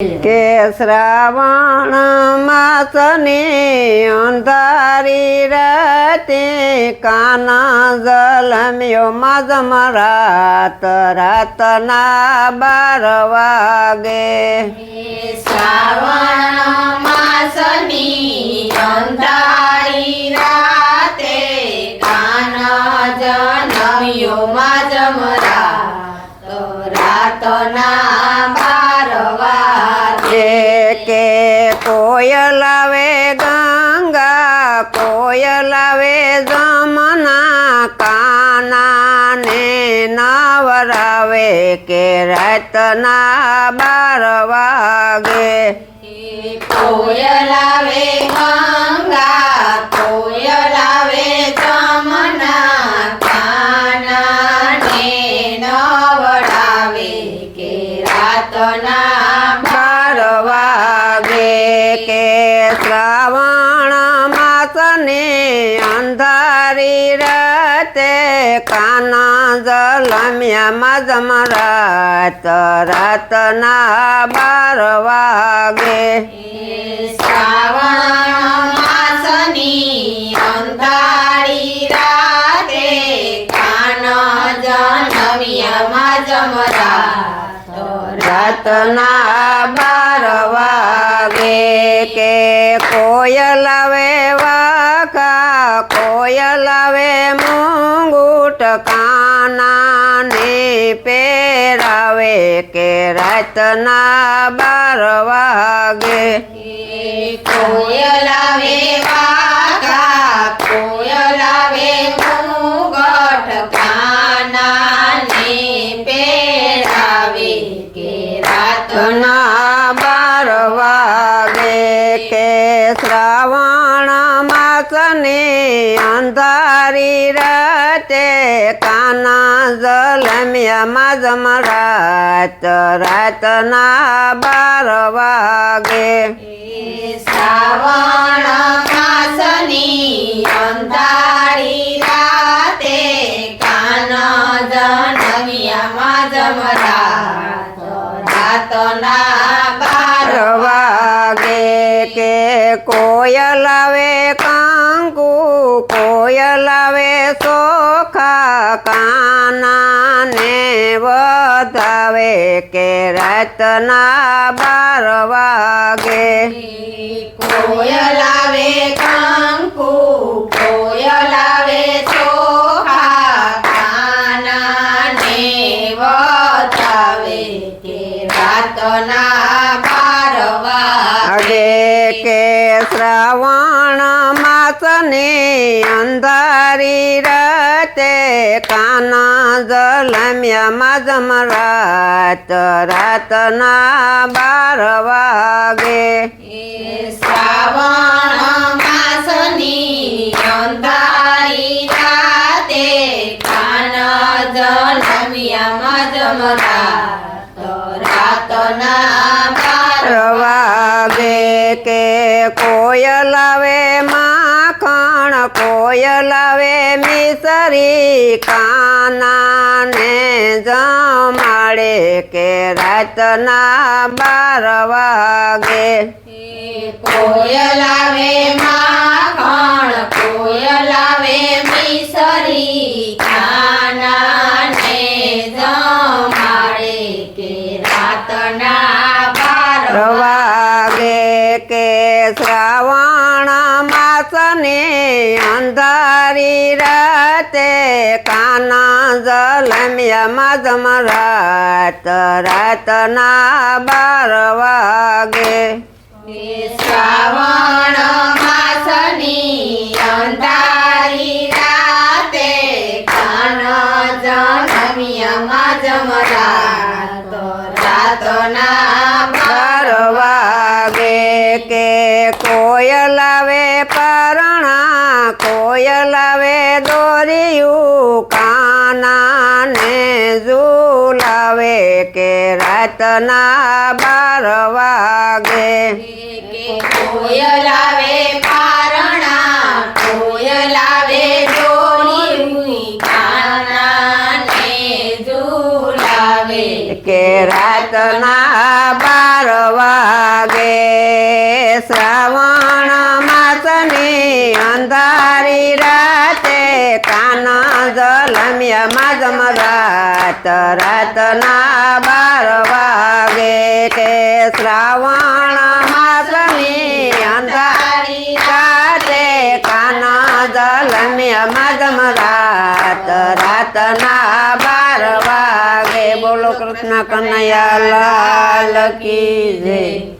કે શ્રાવણ માસની અંધારી રાતે કાના જલમ્યો મજમ રાત, રાતના બાર વાગે. શ્રાવણ માસની અંધારી રાતે કોયલ આવે ગંગા કોયલ આવે જમના કાના ને નવરાવે કે રાતના બાર વાગે. કોયલ આવે ગંગા માસને અંધારી રાતે કાના જલમ્યા મજમ રાત રાતના બાર વાગે શ્રાવણ માસની અંધારી રાતે કાન રાતના બાર વાગે કે કોયલ આવે કોયલ વે મુંગુટ કાનાને પહેરાવે કે રાતના બાર વાગે. કોયલ વે વાગા કોયલ આવે મુગટ કાનાને પહેરાવે કે રાતના રાતના બાર વાગે. કે શ્રાવણ માસને અંધારી રાતે કાના જલમ્યા માજમ રાત, રાતના બાર વાગે. શ્રાવણ માસની અંધારી રાતે કાન જનમિયા જમરા રાતના સોખા કાના ને વધાવે કે રાતના બાર વાગે કોયલ આવે કંકુ કોયલ આવે ચોખા કાનાને વતાવે કે રાતના બાર વાગે આગે કે શ્રાવણ માસને અંધારી રાતે કાના જલમ્યા માજમ રાત રાતના બાર વાગે. શ્રાવણ માસની અંધારી રાતે કાન રાતના બાર વાગે કે કોયલ આવે માખણ કોયલ આવે મિસરી કાનાને જમાડે કે રાતના બાર વાગે. કોયલ આવે માખણ કોયલ આવે મિસરી કાનાને જમાડે કે રાતના બાર વાગે કે શ્રાવણ માસને અંધારી રાતે કાના જલમ્યા માજમ રાત રાતના બાર વાગે. શ્રાવણ માસની અંધારી રાતે કાન જનમિયા જમરા તો રાતના બાર વાગે કે કોયલ ઝુલાવે દોરિયું કાનાને ઝુલાવે કે રાતના બાર વાગે. કે રાતના બાર વાગે શ્રાવણ मी अंधारी राते काना जलमिया माझ मजात रात ना बार वागे ते श्रावण माझ मी अंधारी राते काना जलमिया माझ मजात रात ना बार वागे बोलो कृष्ण कन्हैया लाल की जय.